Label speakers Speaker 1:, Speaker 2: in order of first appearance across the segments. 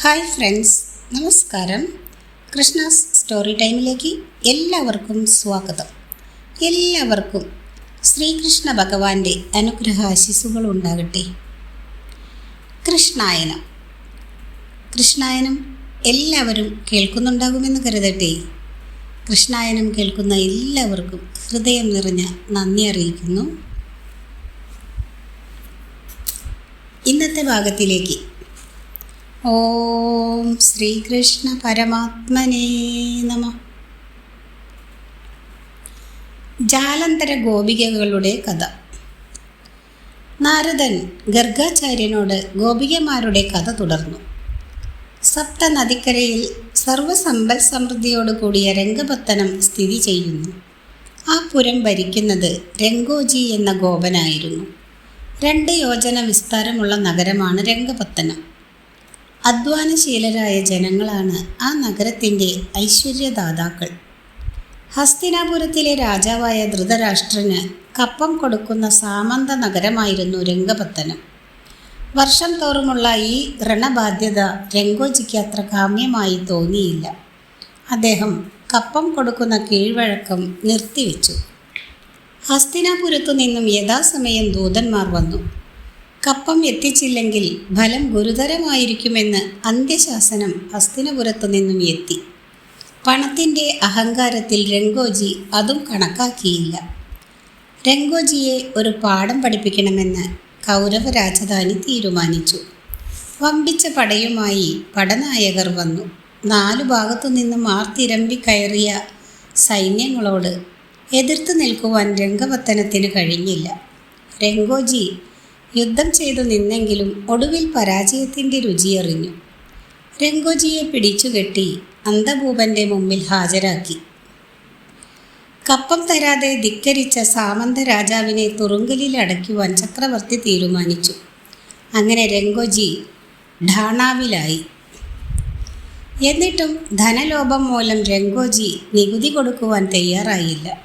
Speaker 1: Hi friends നമസ്കാരം. Krishna's story ടൈമിലേക്ക് എല്ലാവർക്കും സ്വാഗതം. എല്ലാവർക്കും ശ്രീകൃഷ്ണ ഭഗവാന്റെ അനുഗ്രഹ ആശിസുകൾ ഉണ്ടാകട്ടെ. കൃഷ്ണായനം. കൃഷ്ണായനം എല്ലാവരും കേൾക്കുന്നുണ്ടാകുമെന്ന് കരുതട്ടെ. കൃഷ്ണായനം കേൾക്കുന്ന എല്ലാവർക്കും ഹൃദയം നിറഞ്ഞ നന്ദി അറിയിക്കുന്നു. ഇന്നത്തെ ഭാഗത്തിലേക്ക് ഓം ശ്രീകൃഷ്ണ പരമാത്മനേ നമ. ജാലന്തര ഗോപികകളുടെ കഥ. നാരദൻ ഗർഗാചാര്യനോട് ഗോപികമാരുടെ കഥ തുടർന്നു. സപ്ത നദിക്കരയിൽ സർവസമ്പൽ സമൃദ്ധിയോട് കൂടിയ രംഗപത്തനം സ്ഥിതി ചെയ്യുന്നു. ആ പുരം ഭരിക്കുന്നത് രംഗോജി എന്ന ഗോപനായിരുന്നു. രണ്ട് യോജന വിസ്താരമുള്ള നഗരമാണ് രംഗപത്തനം. അധ്വാനശീലരായ ജനങ്ങളാണ് ആ നഗരത്തിന്റെ ഐശ്വര്യദാതാക്കൾ. ഹസ്തിനാപുരത്തിലെ രാജാവായ ധൃതരാഷ്ട്രന് കപ്പം കൊടുക്കുന്ന സാമന്ത നഗരമായിരുന്നു രംഗപത്തനം. വർഷം തോറുമുള്ള ഈ ഋണബാധ്യത രംഗോജിക്ക് അത്ര കാമ്യമായി തോന്നിയില്ല. അദ്ദേഹം കപ്പം കൊടുക്കുന്ന കീഴ്വഴക്കം നിർത്തിവെച്ചു. ഹസ്തിനാപുരത്തു നിന്നും യഥാസമയം ദൂതന്മാർ വന്നു. കപ്പം എത്തിച്ചില്ലെങ്കിൽ ഫലം ഗുരുതരമായിരിക്കുമെന്ന് അന്ത്യശാസനം ഹസ്തിനപുരത്തു നിന്നും എത്തി. പണത്തിന്റെ അഹങ്കാരത്തിൽ രംഗോജി അതും കണക്കാക്കിയില്ല. രംഗോജിയെ ഒരു പാഠം പഠിപ്പിക്കണമെന്ന് കൗരവ രാജധാനി തീരുമാനിച്ചു. വമ്പിച്ച പടയുമായി പടനായകർ വന്നു. നാലു ഭാഗത്തു നിന്നും ആർത്തിരമ്പി കയറിയ സൈന്യങ്ങളോട് എതിർത്ത് നിൽക്കുവാൻ രംഗപത്തനത്തിന് കഴിഞ്ഞില്ല. രംഗോജി യുദ്ധം ചെയ്തു നിന്നെങ്കിലും ഒടുവിൽ പരാജയത്തിന്റെ രുചിയറിഞ്ഞു. രംഗോജിയെ പിടിച്ചുകെട്ടി അന്തഭൂപന്റെ മുമ്പിൽ ഹാജരാക്കി. കപ്പം തരാതെ ധിക്കരിച്ച സാമന്ത രാജാവിനെ തുറുങ്കലിൽ അടയ്ക്കുവാൻ ചക്രവർത്തി തീരുമാനിച്ചു. അങ്ങനെ രംഗോജി ഢാണാവിലായി എന്നിട്ടും ധനലോഭം മൂലം രംഗോജി നികുതി കൊടുക്കുവാൻ തയ്യാറായില്ല.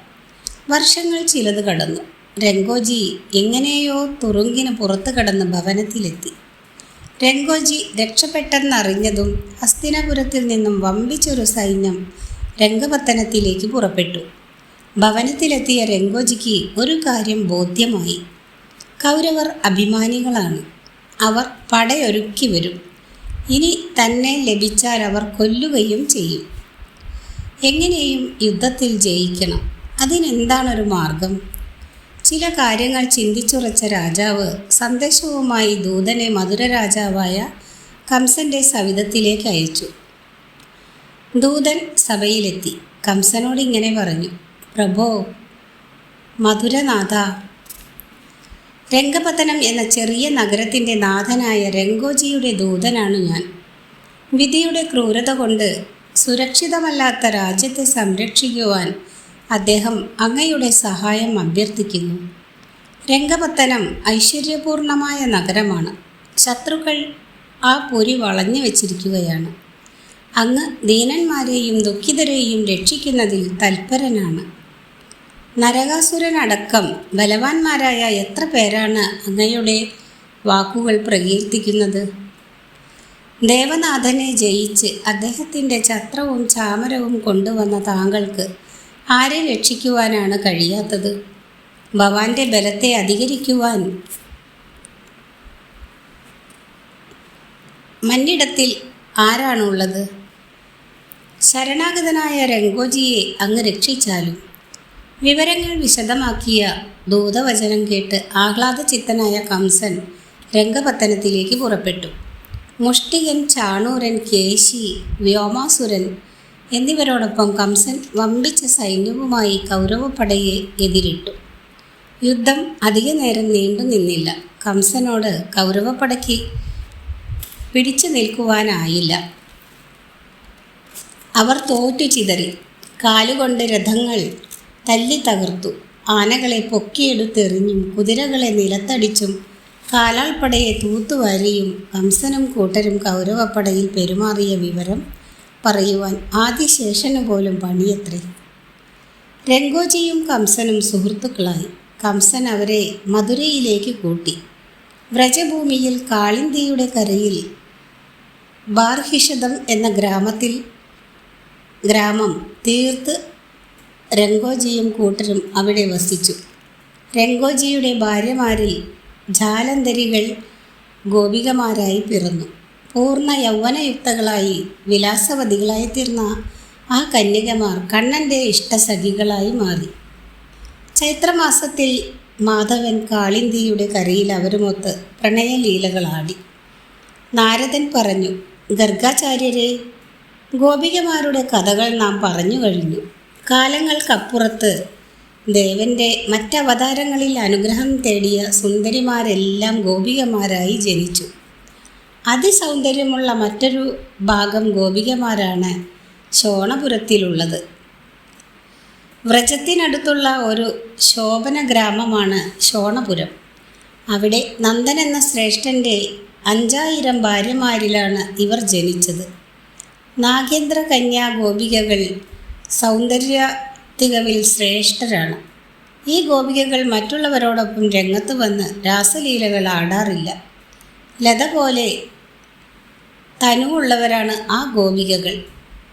Speaker 1: വർഷങ്ങൾ ചിലത് കടന്നു. രംഗോജി എങ്ങനെയോ തുറുങ്കിന് പുറത്തു കടന്ന് ഭവനത്തിലെത്തി. രംഗോജി രക്ഷപ്പെട്ടെന്നറിഞ്ഞതും ഹസ്തിനപുരത്തിൽ നിന്നും വമ്പിച്ചൊരു സൈന്യം രംഗപത്തനത്തിലേക്ക് പുറപ്പെട്ടു. ഭവനത്തിലെത്തിയ രംഗോജിക്ക് ഒരു കാര്യം ബോധ്യമായി. കൗരവർ അഭിമാനികളാണ്. അവർ പടയൊരുക്കി വരും. ഇനി തന്നെ ലഭിച്ചാൽ അവർ കൊല്ലുകയും ചെയ്യും. എങ്ങനെയും യുദ്ധത്തിൽ ജയിക്കണം. അതിനെന്താണൊരു മാർഗം? ചില കാര്യങ്ങൾ ചിന്തിച്ചുറച്ച രാജാവ് സന്ദേശവുമായി ദൂതനെ മധുര രാജാവായ കംസന്റെ സവിധത്തിലേക്ക് അയച്ചു. ദൂതൻ സഭയിലെത്തി. കംസനോട് ഇങ്ങനെ പറഞ്ഞു. പ്രഭോ മധുരനാഥ രംഗപത്തനം എന്ന ചെറിയ നഗരത്തിന്റെ നാഥനായ രംഗോജിയുടെ ദൂതനാണ് ഞാൻ. വിധിയുടെ ക്രൂരത കൊണ്ട് സുരക്ഷിതമല്ലാത്ത രാജ്യത്തെ സംരക്ഷിക്കുവാൻ അദ്ദേഹം അങ്ങയുടെ സഹായം അഭ്യർത്ഥിക്കുന്നു. രംഗപത്തനം ഐശ്വര്യപൂർണമായ നഗരമാണ്. ശത്രുക്കൾ ആ പൊരി വളഞ്ഞു വച്ചിരിക്കുകയാണ്. അങ്ങ് ദീനന്മാരെയും ദുഃഖിതരെയും രക്ഷിക്കുന്നതിൽ തൽപരനാണ്. നരകാസുരനടക്കം ബലവാന്മാരായ എത്ര പേരാണ് അങ്ങയുടെ വാക്കുകൾ പ്രകീർത്തിക്കുന്നത്? ദേവനാഥനെ ജയിച്ച് അദ്ദേഹത്തിന്റെ ചത്രവും ചാമരവും കൊണ്ടുവന്ന താങ്കൾക്ക് ആരെ രക്ഷിക്കുവാനാണ് കഴിയാത്തത്? ഭവാന്റെ ബലത്തെ അധികരിക്കുവാൻ. മന്നിടത്തിൽ ആരാണുള്ളത്? ശരണാഗതനായ രംഗോജിയെ അങ്ങ് രക്ഷിച്ചാലും. വിവരങ്ങൾ വിശദമാക്കിയ ദൂതവചനം കേട്ട് ആഹ്ലാദചിത്തനായ കംസൻ രംഗപത്തനത്തിലേക്ക് പുറപ്പെട്ടു. മുഷ്ടികൻ ചാണൂരൻ കേശി വ്യോമാസുരൻ എന്നിവരോടൊപ്പം കംസൻ വമ്പിച്ച സൈന്യവുമായി കൗരവപ്പടയെ എതിരിട്ടു. യുദ്ധം അധിക നേരം നീണ്ടു നിന്നില്ല. കംസനോട് കൗരവപ്പടയ്ക്ക് പിടിച്ചു നിൽക്കുവാനായില്ല. അവർ തോറ്റു ചിതറി. കാലുകൊണ്ട് രഥങ്ങൾ തല്ലി തകർത്തു. ആനകളെ പൊക്കിയെടുത്തെറിഞ്ഞും കുതിരകളെ നിലത്തടിച്ചും കാലാൾപ്പടയെ തൂത്തുവാരിയും കംസനും കൂട്ടരും കൗരവപ്പടയിൽ പെരുമാറിയ വിവരം പറയുവാൻ ആദിശേഷന് പോലും പണിയത്രേ. രംഗോജിയും കംസനും സുഹൃത്തുക്കളായി. കംസൻ അവരെ മധുരയിലേക്ക് കൂട്ടി. വ്രജഭൂമിയിൽ കാളിന്തിയുടെ കരയിൽ ബാർഹിഷതം എന്ന ഗ്രാമത്തിൽ ഗ്രാമം തീർത്ത് രംഗോജിയും കൂട്ടരും അവിടെ വസിച്ചു. രംഗോജിയുടെ ഭാര്യമാരിൽ ജാലന്തരികൾ ഗോപികമാരായി പിറന്നു. പൂർണ യൗവനയുക്തകളായി വിലാസവതികളായി തീർന്ന ആ കന്യകമാർ കണ്ണന്റെ ഇഷ്ടസഖികളായി മാറി. ചൈത്രമാസത്തിൽ മാധവൻ കാളിന്തിയുടെ കരയിൽ അവരുമൊത്ത് പ്രണയലീലകളാടി. നാരദൻ പറഞ്ഞു ഗർഗാചാര്യരെ ഗോപികമാരുടെ കഥകൾ നാം പറഞ്ഞു കഴിഞ്ഞു. കാലങ്ങൾക്കപ്പുറത്ത് ദേവന്റെ മറ്റവതാരങ്ങളിൽ അനുഗ്രഹം തേടിയ സുന്ദരിമാരെല്ലാം ഗോപികമാരായി ജനിച്ചു. അതിസൗന്ദര്യമുള്ള മറ്റൊരു ഭാഗം ഗോപികമാരാണ് ശോണപുരത്തിലുള്ളത് വ്രജത്തിനടുത്തുള്ള ഒരു ശോഭന ഗ്രാമമാണ് ശോണപുരം. അവിടെ നന്ദൻ എന്ന ശ്രേഷ്ഠന്റെ അഞ്ചായിരം ഭാര്യമാരിലാണ് ഇവർ ജനിച്ചത്. നാഗേന്ദ്ര കന്യാ ഗോപികകൾ സൗന്ദര്യ തികവിൽ ശ്രേഷ്ഠരാണ്. ഈ ഗോപികകൾ മറ്റുള്ളവരോടൊപ്പം രംഗത്ത് വന്ന് രാസലീലകൾ ആടാറില്ല. ലത പോലെ തനുവുള്ളവരാണ് ആ ഗോപികകൾ.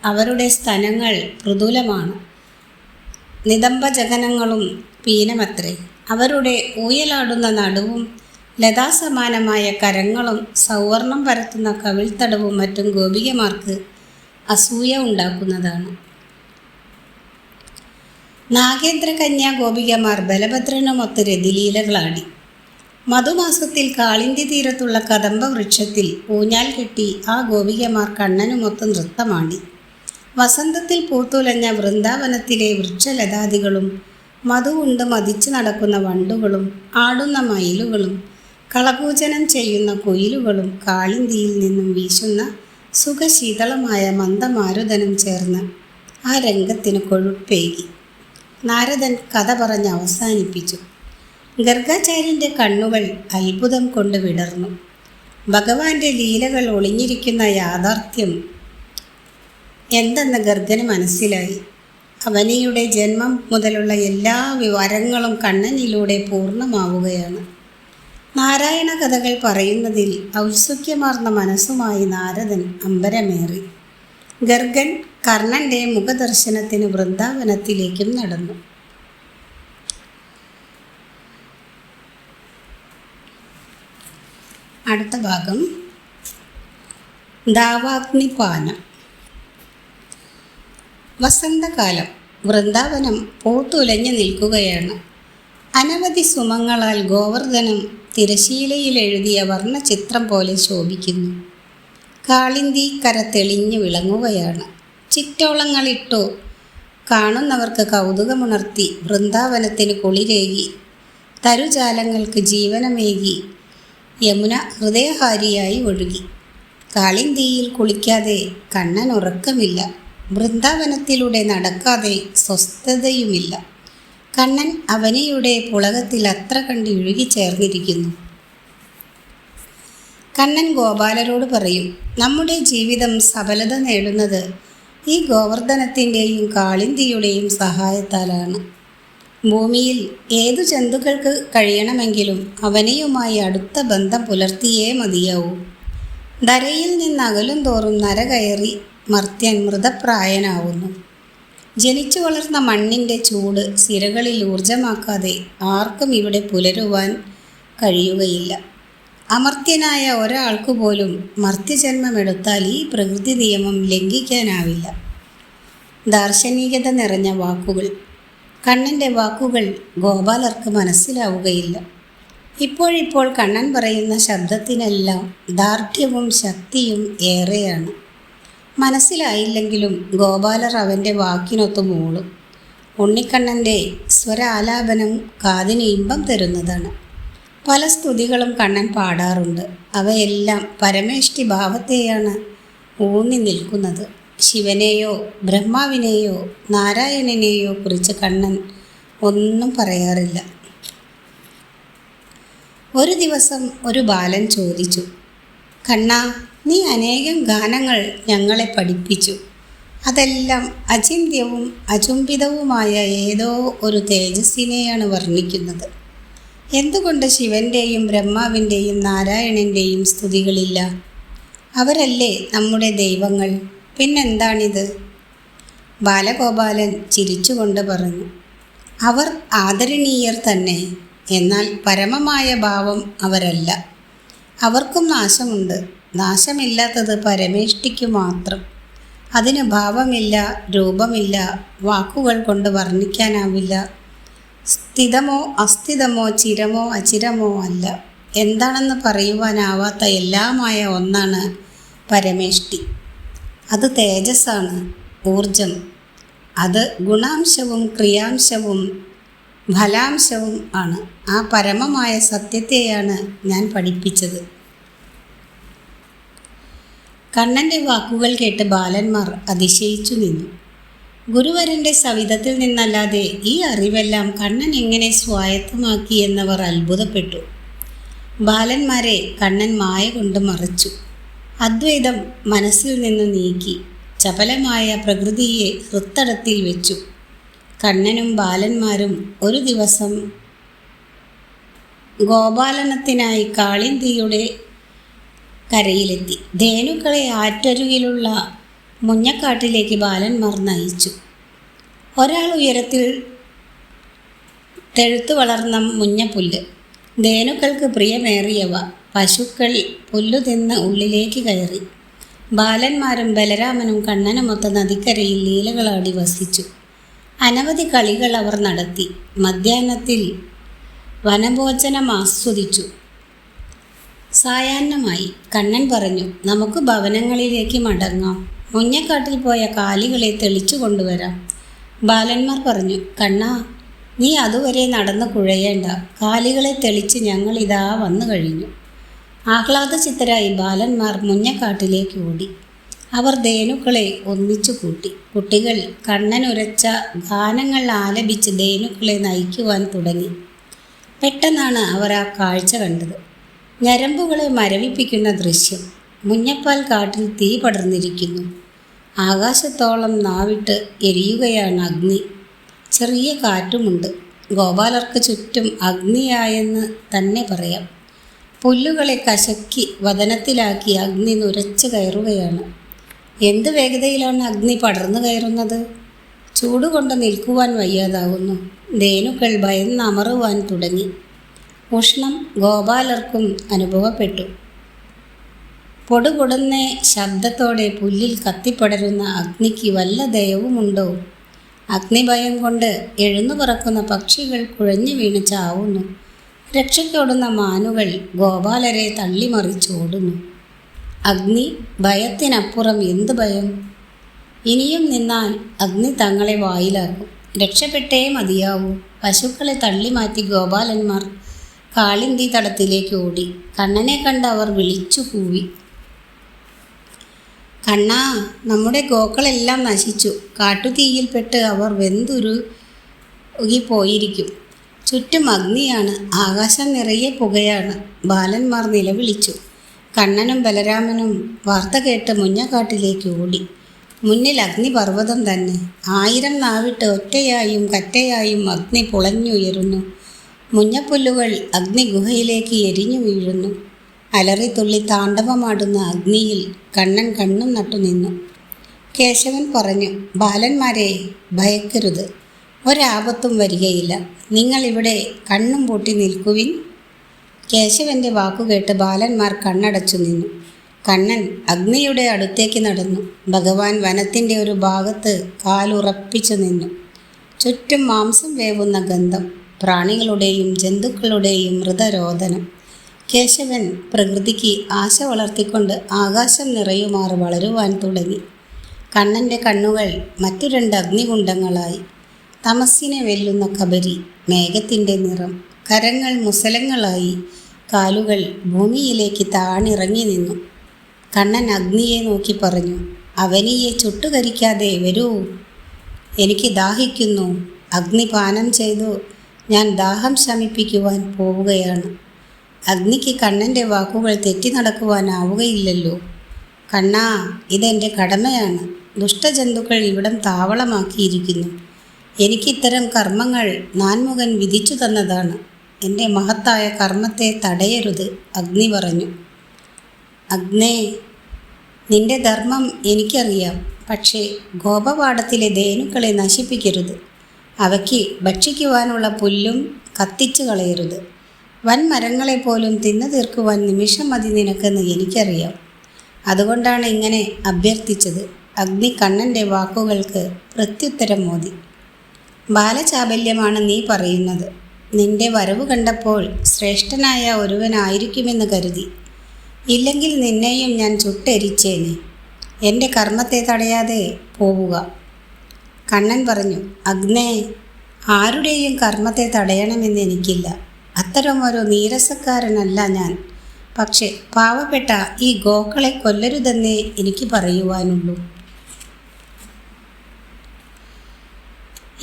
Speaker 1: അവരുടെ സ്തനങ്ങൾ മൃദുലമാണ്. നിതംബജഗനങ്ങളും പീനമത്രേ. അവരുടെ ഊയലാടുന്ന നടുവും ലതാസമാനമായ കരങ്ങളും സൗവർണം പരത്തുന്ന കവിൾത്തടവും മറ്റും ഗോപികമാർക്ക് അസൂയ ഉണ്ടാക്കുന്നതാണ്. നാഗേന്ദ്ര കന്യാ ഗോപികമാർ ബലഭദ്രനുമൊത്ത് രതിലീലകളാടി. മധുമാസത്തിൽ കാളിന്തി തീരത്തുള്ള കദംബ വൃക്ഷത്തിൽ ഊഞ്ഞാൽ കെട്ടി ആ ഗോപികമാർ കണ്ണനുമൊത്ത് നൃത്തമാടി. വസന്തത്തിൽ പൂത്തുലഞ്ഞ വൃന്ദാവനത്തിലെ വൃക്ഷലതാദികളും മധു കൊണ്ട് മതിച്ചു നടക്കുന്ന വണ്ടുകളും ആടുന്ന മയിലുകളും കളകൂചനം ചെയ്യുന്ന കുയിലുകളും കാളിന്തിയിൽ നിന്നും വീശുന്ന സുഖശീതളമായ മന്ദമാരുതനും ചേർന്ന് ആ രംഗത്തിന് കൊഴുപ്പേകി. നാരദൻ കഥ പറഞ്ഞ് അവസാനിപ്പിച്ചു. ഗർഗാചാര്യന്റെ കണ്ണുകൾ അത്ഭുതം കൊണ്ട് വിടർന്നു. ഭഗവാന്റെ ലീലകൾ ഒളിഞ്ഞിരിക്കുന്ന യാഥാർത്ഥ്യം എന്തെന്ന് ഗർഗന് മനസ്സിലായി. അവനിയുടെ ജന്മം മുതലുള്ള എല്ലാ വിവരങ്ങളും കണ്ണനിലൂടെ പൂർണമാവുകയാണ്. നാരായണ കഥകൾ പറയുന്നതിൽ ഔത്സുക്യമാർന്ന മനസ്സുമായി നാരദൻ അമ്പരമേറി. ഗർഗൻ കർണന്റെ മുഖദർശനത്തിന് വൃന്ദാവനത്തിലേക്കും നടന്നു. അടുത്ത ഭാഗം. ദാവാഗ്നിപാനം. വസന്തകാലം വൃന്ദാവനം പൂത്തുലഞ്ഞു നിൽക്കുകയാണ്. അനവധി സുമങ്ങളാൽ ഗോവർദ്ധനം തിരശീലയിൽ എഴുതിയ വർണചിത്രം പോലെ ശോഭിക്കുന്നു. കാളിന്തി കര തെളിഞ്ഞു വിളങ്ങുകയാണ്. ചിറ്റോളങ്ങളിട്ടു കാണുന്നവർക്ക് കൗതുകമുണർത്തി വൃന്ദാവനത്തിന് കുളിരേകി. തരുജാലങ്ങൾക്ക് ജീവനമേകി. യമുന ഹൃദയഹാരിയായി ഒഴുകി. കാളിന്തിയിൽ കുളിക്കാതെ കണ്ണൻ ഉറക്കമില്ല. വൃന്ദാവനത്തിലൂടെ നടക്കാതെ സ്വസ്ഥതയുമില്ല. കണ്ണൻ അവനിയുടെ പുളകത്തിൽ അത്ര കണ്ട് ഇഴുകിച്ചേർന്നിരിക്കുന്നു കണ്ണൻ ഗോപാലരോട് പറയും നമ്മുടെ ജീവിതം സഫലത നേടുന്നത് ഈ ഗോവർദ്ധനത്തിന്റെയും കാളിന്തിയുടെയും സഹായത്താലാണ്. ഭൂമിയിൽ ഏതു ജന്തുക്കൾക്ക് കഴിയണമെങ്കിലും അവനെയുമായി അടുത്ത ബന്ധം പുലർത്തിയേ മതിയാവൂ. ദരയിൽ നിന്ന് അകലും തോറും നര കയറി മർത്യൻ മൃതപ്രായനാവുന്നു. ജനിച്ചു വളർന്ന മണ്ണിന്റെ ചൂട് സിരകളിൽ ഊർജമാക്കാതെ ആർക്കും ഇവിടെ പുലരുവാൻ കഴിയുകയില്ല. അമർത്യനായ ഒരാൾക്കു പോലും മർത്യജന്മമെടുത്താൽ ഈ പ്രകൃതി നിയമം ലംഘിക്കാനാവില്ല. ദാർശനികത നിറഞ്ഞ വാക്കുകൾ. കണ്ണന്റെ വാക്കുകൾ ഗോപാലർക്ക് മനസ്സിലാവുകയില്ല. ഇപ്പോഴിപ്പോൾ കണ്ണൻ പറയുന്ന ശബ്ദത്തിനെല്ലാം ദാർഢ്യവും ശക്തിയും ഏറെയാണ്. മനസ്സിലായില്ലെങ്കിലും ഗോപാലർ അവന്റെ വാക്കിനൊത്തു മൂളും. ഉണ്ണിക്കണ്ണന്റെ സ്വരാലാപനം കാതിന് ഇമ്പം തരുന്നതാണ്. പല സ്തുതികളും കണ്ണൻ പാടാറുണ്ട്. അവയെല്ലാം പരമേഷ്ടി ഭാവത്തെയാണ് ഊന്നി നിൽക്കുന്നത്. ശിവനെയോ ബ്രഹ്മാവിനെയോ നാരായണനെയോ കുറിച്ച് കണ്ണൻ ഒന്നും പറയാറില്ല. ഒരു ദിവസം ഒരു ബാലൻ ചോദിച്ചു കണ്ണ നീ അനേകം ഗാനങ്ങൾ ഞങ്ങളെ പഠിപ്പിച്ചു. അതെല്ലാം അചിന്ത്യവും അചുംബിതവുമായ ഏതോ ഒരു തേജസ്സിനെയാണ് വർണിക്കുന്നത്. എന്തുകൊണ്ട് ശിവന്റെയും ബ്രഹ്മാവിന്റെയും നാരായണന്റെയും സ്തുതികളില്ല? അവരല്ലേ നമ്മുടെ ദൈവങ്ങൾ? പിന്നെന്താണിത്? ബാലഗോപാലൻ ചിരിച്ചുകൊണ്ട് പറഞ്ഞു അവർ ആദരണീയർ തന്നെ. എന്നാൽ പരമമായ ഭാവം അവരല്ല. അവർക്കും നാശമുണ്ട്. നാശമില്ലാത്തത് പരമേഷ്ടിക്കു മാത്രം. അതിന് ഭാവമില്ല രൂപമില്ല വാക്കുകൾ കൊണ്ട് വർണിക്കാനാവില്ല. സ്ഥിതമോ അസ്ഥിതമോ ചിരമോ അചിരമോ അല്ല. എന്താണെന്ന് പറയുവാനാവാത്ത എല്ലാമായ ഒന്നാണ് പരമേഷ്ടി. അത് തേജസ്സാണ് ഊർജം അത് ഗുണാംശവും ക്രിയാംശവും ഫലാംശവും ആണ്. ആ പരമമായ സത്യത്തെയാണ് ഞാൻ പഠിപ്പിച്ചത്. കണ്ണന്റെ വാക്കുകൾ കേട്ട് ബാലന്മാർ അതിശയിച്ചു നിന്നു. ഗുരുവരന്റെ സവിധത്തിൽ നിന്നല്ലാതെ ഈ അറിവെല്ലാം കണ്ണൻ എങ്ങനെ സ്വായത്തമാക്കി എന്നവർ അത്ഭുതപ്പെട്ടു. ബാലന്മാരെ കണ്ണൻ മായ കൊണ്ട് മറച്ചു. അദ്വൈതം മനസ്സിൽ നിന്ന് നീക്കി ചപലമായ പ്രകൃതിയെ ഹൃത്തടത്തിൽ വെച്ചു. കണ്ണനും ബാലന്മാരും ഒരു ദിവസം ഗോപാലനത്തിനായി കാളിന്തിയുടെ കരയിലെത്തി. ധേനുക്കളെ ആറ്റരുകിലുള്ള മുഞ്ഞക്കാട്ടിലേക്ക് ബാലന്മാർ നയിച്ചു. ഒരാൾ ഉയരത്തിൽ തെഴുത്തു വളർന്ന മുഞ്ഞപ്പുല്ല് ധേനുക്കൾക്ക് പ്രിയമേറിയവ. പശുക്കൾ പുല്ലു തിന്ന് ഉള്ളിലേക്ക് കയറി. ബാലന്മാരും ബലരാമനും കണ്ണനുമൊത്ത നദിക്കരയിൽ ലീലകളാടി വസിച്ചു. അനവധി കളികൾ അവർ നടത്തി. മധ്യാഹ്നത്തിൽ വനഭോജനം ആസ്വദിച്ചു. സായാഹ്നമായി കണ്ണൻ പറഞ്ഞു നമുക്ക് ഭവനങ്ങളിലേക്ക് മടങ്ങാം. മുഞ്ഞക്കാട്ടിൽ പോയ കാലികളെ തെളിച്ചു കൊണ്ടുവരാം. ബാലന്മാർ പറഞ്ഞു കണ്ണാ നീ അതുവരെ നടന്ന് കുഴയേണ്ട. കാലികളെ തെളിച്ച് ഞങ്ങളിതാ വന്നു കഴിഞ്ഞു. ആഹ്ലാദചിത്തരായി ബാലന്മാർ മുഞ്ഞക്കാട്ടിലേക്ക് ഓടി. അവർ ധേനുക്കളെ ഒന്നിച്ചു കൂട്ടി. കുട്ടികൾ കണ്ണനുരച്ച ഗാനങ്ങൾ ആലപിച്ച് ധേനുക്കളെ നയിക്കുവാൻ തുടങ്ങി. പെട്ടെന്നാണ് അവർ ആ കാഴ്ച കണ്ടത്. ഞരമ്പുകളെ മരവിപ്പിക്കുന്ന ദൃശ്യം. മുഞ്ഞപ്പാൽ കാട്ടിൽ തീ പടർന്നിരിക്കുന്നു. ആകാശത്തോളം നാവിട്ട് എരിയുകയാണ് അഗ്നി. ചെറിയ കാറ്റുമുണ്ട്. ഗോപാലർക്ക് ചുറ്റും അഗ്നിയായെന്ന് തന്നെ പറയാം. പുല്ലുകളെ കശക്കി വതനത്തിലാക്കി അഗ്നി നുരച്ച് കയറുകയാണ്. എന്ത് വേഗതയിലാണ് അഗ്നി പടർന്നു കയറുന്നത്? ചൂടുകൊണ്ട് നിൽക്കുവാൻ വയ്യാതാവുന്നു ധേനുക്കൾ ഭയന്നമറുവാൻ തുടങ്ങി. ഉഷ്ണം ഗോപാലർക്കും അനുഭവപ്പെട്ടു. പൊടുകൊടുന്ന ശബ്ദത്തോടെ പുല്ലിൽ കത്തിപ്പടരുന്ന അഗ്നിക്ക് വല്ല ദയവുമുണ്ടോ? അഗ്നിഭയം കൊണ്ട് എഴുന്നു പറക്കുന്ന പക്ഷികൾ കുഴഞ്ഞു വീണ് ചാവുന്നു. രക്ഷയ്ക്കോടുന്ന മാനുകൾ ഗോപാലരെ തള്ളിമറിച്ചോടുന്നു. അഗ്നി ഭയത്തിനപ്പുറം എന്ത് ഭയം? ഇനിയും നിന്നാൽ അഗ്നി തങ്ങളെ വായിലാക്കും. രക്ഷപ്പെട്ടേ മതിയാവൂ. പശുക്കളെ തള്ളിമാറ്റി ഗോപാലന്മാർ കാളിന്തി തടത്തിലേക്ക് ഓടി. കണ്ണനെ കണ്ട് അവർ വിളിച്ചു കൂവി. കണ്ണാ നമ്മുടെ ഗോക്കളെല്ലാം നശിച്ചു. കാട്ടുതീയിൽപ്പെട്ട് അവർ വെന്തുരു പോയിരിക്കും ചുറ്റും അഗ്നിയാണ്. ആകാശം നിറയെ പുകയാണ്. ബാലന്മാർ നിലവിളിച്ചു. കണ്ണനും ബലരാമനും വാർത്ത കേട്ട് മുഞ്ഞക്കാട്ടിലേക്ക് ഓടി. മുന്നിൽ അഗ്നിപർവതം തന്നെ. ആയിരം നാവിട്ട് ഒറ്റയായും കറ്റയായും അഗ്നി പുളഞ്ഞുയരുന്നു. മുഞ്ഞപ്പുല്ലുകൾ അഗ്നിഗുഹയിലേക്ക് എരിഞ്ഞു വീഴുന്നു. അലറിത്തുള്ളി താണ്ഡവമാടുന്ന അഗ്നിയിൽ കണ്ണൻ കണ്ണും നട്ടുനിന്നു. കേശവൻ പറഞ്ഞു ബാലന്മാരെ ഭയക്കരുത്. ഒരാപത്തും വരികയില്ല. നിങ്ങളിവിടെ കണ്ണും പൂട്ടി നിൽക്കുവിൻ. കേശവന്റെ വാക്കുകേട്ട് ബാലന്മാർ കണ്ണടച്ചു നിന്നു. കണ്ണൻ അഗ്നിയുടെ അടുത്തേക്ക് നടന്നു. ഭഗവാൻ വനത്തിന്റെ ഒരു ഭാഗത്ത് കാലുറപ്പിച്ചു നിന്നു. ചുറ്റും മാംസം വേവുന്ന ഗന്ധം പ്രാണികളുടെയും ജന്തുക്കളുടെയും മൃതരോദനം. കേശവൻ പ്രകൃതിക്ക് ആശ വളർത്തിക്കൊണ്ട് ആകാശം നിറയുമാറ് വളരുവാൻ തുടങ്ങി. കണ്ണന്റെ കണ്ണുകൾ മറ്റു രണ്ട് അഗ്നികുണ്ഡങ്ങളായി. തമസ്സിനെ വെല്ലുന്ന കബരി മേഘത്തിന്റെ നിറം കരങ്ങൾ മുസലങ്ങളായി കാലുകൾ ഭൂമിയിലേക്ക് താണിറങ്ങി നിന്നു. കണ്ണൻ അഗ്നിയെ നോക്കി പറഞ്ഞു അവനിയെ ചുട്ടുകരിക്കാതെ വരൂ. എനിക്ക് ദാഹിക്കുന്നു. അഗ്നിപാനം ചെയ്തു. ഞാൻ ദാഹം ശമിപ്പിക്കുവാൻ പോവുകയാണ്. അഗ്നിക്ക് കണ്ണന്റെ വാക്കുകൾ തെറ്റി നടക്കുവാനാവുകയില്ലല്ലോ. കണ്ണാ ഇതെന്റെ കടമയാണ്. ദുഷ്ടജന്തുക്കൾ ഇവിടം താവളമാക്കിയിരിക്കുന്നു. എനിക്കിത്തരം കർമ്മങ്ങൾ നാൻമുഖൻ വിധിച്ചു തന്നതാണ്. എന്റെ മഹത്തായ കർമ്മത്തെ തടയരുത് അഗ്നി പറഞ്ഞു. അഗ്നേ നിന്റെ ധർമ്മം എനിക്കറിയാം. പക്ഷേ ഗോപപാഠത്തിലെ ധേനുക്കളെ നശിപ്പിക്കരുത്. അവയ്ക്ക് ഭക്ഷിക്കുവാനുള്ള പുല്ലും കത്തിച്ചു കളയരുത്. വൻമരങ്ങളെ പോലും തിന്നു തീർക്കുവാൻ നിമിഷം മതി നിനക്കെന്ന് എനിക്കറിയാം. അതുകൊണ്ടാണ് ഇങ്ങനെ അഭ്യർത്ഥിച്ചത്. അഗ്നി കണ്ണന്റെ വാക്കുകൾക്ക് പ്രത്യുത്തരം മോദി ബാലചാബല്യമാണ് നീ പറയുന്നത്. നിന്റെ വരവ് കണ്ടപ്പോൾ ശ്രേഷ്ഠനായ ഒരുവനായിരിക്കുമെന്ന് കരുതി. ഇല്ലെങ്കിൽ നിന്നെയും ഞാൻ ചുട്ടരിച്ചേനെ. എന്റെ കർമ്മത്തെ തടയാതെ പോവുക. കണ്ണൻ പറഞ്ഞു അഗ്നേ ആരുടെയും കർമ്മത്തെ തടയണമെന്ന് എനിക്കില്ല. അത്തരമൊരു നീരസക്കാരനല്ല ഞാൻ. പക്ഷേ പാവപ്പെട്ട ഈ ഗോക്കളെ കൊല്ലരുതെന്നേ എനിക്ക് പറയുവാനുള്ളൂ.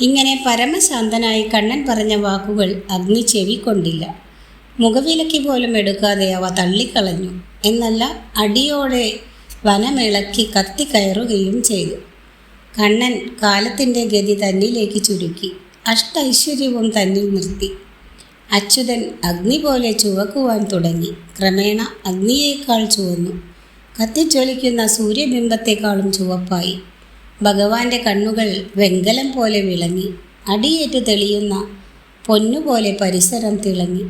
Speaker 1: ഇങ്ങനെ പരമശാന്തനായി കണ്ണൻ പറഞ്ഞ വാക്കുകൾ അഗ്നി ചെവി കൊണ്ടില്ല മുഖവിലയ്ക്ക് പോലും എടുക്കാതെ അവ തള്ളിക്കളഞ്ഞു. എന്നല്ല അടിയോടെ വനമിളക്കി കത്തിക്കയറുകയും ചെയ്തു. കണ്ണൻ കാലത്തിന്റെ ഗതി തന്നിലേക്ക് ചുരുക്കി. അഷ്ടൈശ്വര്യവും തന്നിൽ നിർത്തി. അച്യുതൻ അഗ്നി പോലെ ചുവക്കുവാൻ തുടങ്ങി. ക്രമേണ അഗ്നിയേക്കാൾ ചുവന്നു. കത്തിജ്വലിക്കുന്ന സൂര്യബിംബത്തെക്കാളും ചുവപ്പായി. ഭഗവാന്റെ കണ്ണുകൾ വെങ്കലം പോലെ വിളങ്ങി അടിയേറ്റ് തെളിയുന്ന പൊന്നുപോലെ പരിസരം തിളങ്ങി.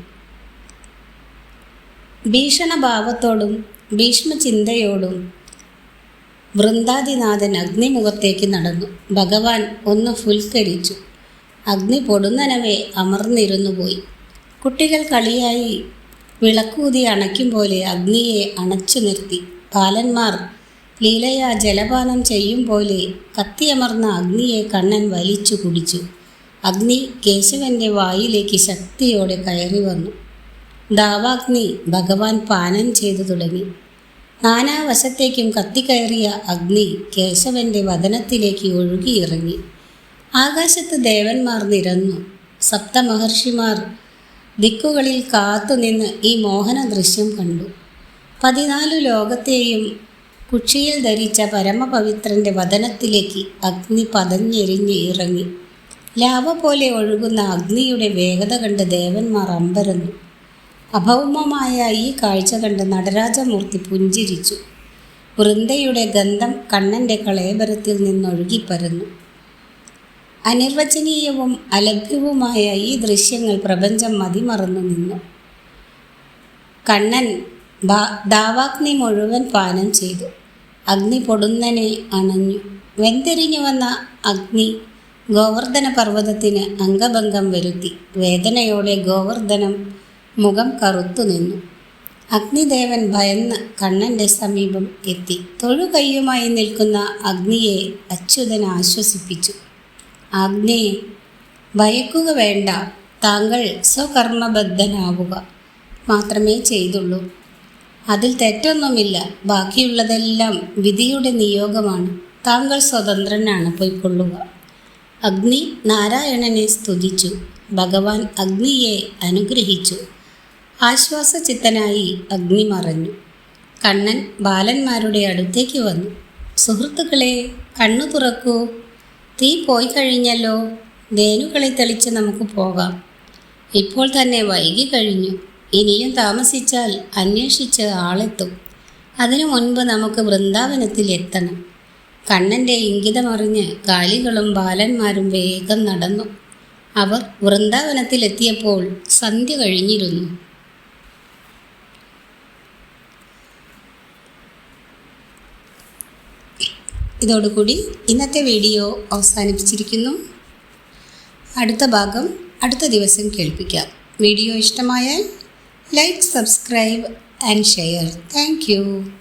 Speaker 1: ഭീഷണഭാവത്തോടും ഭീഷ്മചിന്തയോടും വൃന്ദാദിനാഥൻ അഗ്നിമുഖത്തേക്ക് നടന്നു. ഭഗവാൻ ഒന്ന് ഫുൽക്കരിച്ചു. അഗ്നി പൊടുന്നനവെ അമർന്നിരുന്നു പോയി. കുട്ടികൾ കളിയായി വിളക്കൂതി അണയ്ക്കും പോലെ അഗ്നിയെ അണച്ചു നിർത്തി. ബാലന്മാർ ലീലയാ ജലപാനം ചെയ്യും പോലെ കത്തിയമർന്ന അഗ്നിയെ കണ്ണൻ വലിച്ചു കുടിച്ചു. അഗ്നി കേശവന്റെ വായിലേക്ക് ശക്തിയോടെ കയറി വന്നു. ദാവാഗ്നി ഭഗവാൻ പാനം ചെയ്തു തുടങ്ങി. നാനാവശത്തേക്കും കത്തിക്കയറിയ അഗ്നി കേശവന്റെ വതനത്തിലേക്ക് ഒഴുകിയിറങ്ങി. ആകാശത്ത് ദേവന്മാർ നിരന്നു. സപ്തമഹർഷിമാർ ദിക്കുകളിൽ കാത്തുനിന്ന് ഈ മോഹന ദൃശ്യം കണ്ടു. പതിനാലു ലോകത്തെയും കുക്ഷിയിൽ ധരിച്ച പരമപവിത്രന്റെ വതനത്തിലേക്ക് അഗ്നി പതഞ്ഞെരിഞ്ഞ് ഇറങ്ങി. ലാവ പോലെ ഒഴുകുന്ന അഗ്നിയുടെ വേഗത കണ്ട് ദേവന്മാർ അമ്പരന്നു. അഭൗമമായ ഈ കാഴ്ച കണ്ട് നടരാജമൂർത്തി പുഞ്ചിരിച്ചു. വൃന്ദയുടെ ഗന്ധം കണ്ണന്റെ കളേബരത്തിൽ നിന്നൊഴുകിപ്പരന്നു. അനിർവചനീയവും അലഭ്യവുമായ ഈ ദൃശ്യങ്ങൾ പ്രപഞ്ചം മതിമറന്നു നിന്നു. കണ്ണൻ ദാവാഗ്നി മുഴുവൻ പാനം ചെയ്തു. അഗ്നി പൊടുന്നനെ അണഞ്ഞു. വെന്തെരിഞ്ഞു വന്ന അഗ്നി ഗോവർദ്ധന പർവതത്തിന് അംഗഭംഗം വരുത്തി. വേദനയോടെ ഗോവർദ്ധനം മുഖം കറുത്തു നിന്നു. അഗ്നിദേവൻ ഭയന്ന് കണ്ണന്റെ സമീപം എത്തി. തൊഴുകൈയുമായി നിൽക്കുന്ന അഗ്നിയെ അച്യുതൻ ആശ്വസിപ്പിച്ചു. ആഗ്നയെ ഭയക്കുക വേണ്ട. താങ്കൾ സ്വകർമ്മബദ്ധനാവുക. മാത്രമേ ചെയ്തുള്ളൂ. അതിൽ തെറ്റൊന്നുമില്ല. ബാക്കിയുള്ളതെല്ലാം വിധിയുടെ നിയോഗമാണ്. താങ്കൾ സ്വതന്ത്രനാണ് പോയിക്കൊള്ളുക. അഗ്നി നാരായണനെ സ്തുതിച്ചു. ഭഗവാൻ അഗ്നിയെ അനുഗ്രഹിച്ചു. ആശ്വാസചിത്തനായി അഗ്നി മറഞ്ഞു. കണ്ണൻ ബാലന്മാരുടെ അടുത്തേക്ക് വന്നു. സുഹൃത്തുക്കളെ കണ്ണു തുറക്കൂ. തീ പോയി കഴിഞ്ഞല്ലോ. ധേനുകളെ തെളിച്ച് നമുക്ക് പോകാം. ഇപ്പോൾ തന്നെ വൈകി കഴിഞ്ഞു. ഇനിയും താമസിച്ചാൽ അന്വേഷിച്ച് ആളെത്തും. അതിനു മുൻപ് നമുക്ക് വൃന്ദാവനത്തിൽ എത്തണം. കണ്ണന്റെ ഇംഗിതമറിഞ്ഞ് കാലികളും ബാലന്മാരും വേഗം നടന്നു. അവർ വൃന്ദാവനത്തിലെത്തിയപ്പോൾ സന്ധ്യ കഴിഞ്ഞിരുന്നു. ഇതോടുകൂടി ഇന്നത്തെ വീഡിയോ അവസാനിപ്പിച്ചിരിക്കുന്നു. അടുത്ത ഭാഗം അടുത്ത ദിവസം കേൾപ്പിക്കാം. വീഡിയോ ഇഷ്ടമായാൽ Like, subscribe and share. Thank you.